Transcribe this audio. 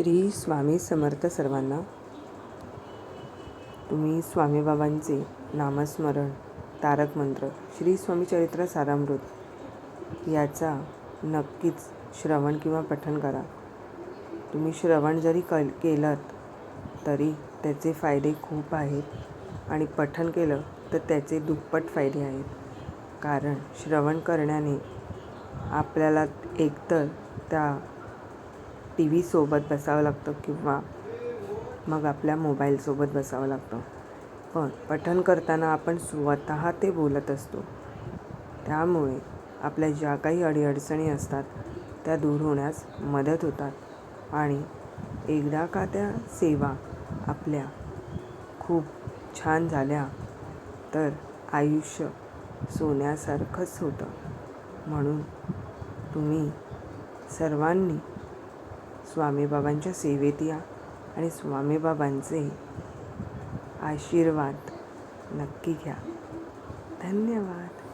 श्री स्वामी समर्थ सर्वांना. तुम्ही स्वामीबाबांचे नामस्मरण तारक मंत्र श्री स्वामी चरित्र सारामृत याचा नक्कीच श्रवण किंवा पठण करा. तुम्ही श्रवण जरी कल केलं तरी त्याचे फायदे खूप आहेत आणि पठण केलं तर त्याचे दुप्पट फायदे आहेत. कारण श्रवण करण्याने आपल्याला एकतर त्या टी व्हीसोबत बसावं लागतं किंवा मग आपल्या मोबाईलसोबत बसावं लागतं. पण पठण करताना आपण स्वतः ते बोलत असतो. त्यामुळे आपल्या ज्या काही अडीअडचणी असतात त्या दूर होण्यास मदत होतात. आणि एकदा का त्या सेवा आपल्या खूप छान झाल्या तर आयुष्य सोन्यासारखंच होतं. म्हणून तुम्ही सर्वांनी स्वामीबाबांच्या सेवेत या आणि स्वामीबाबांचे आशीर्वाद नक्की घ्या. धन्यवाद.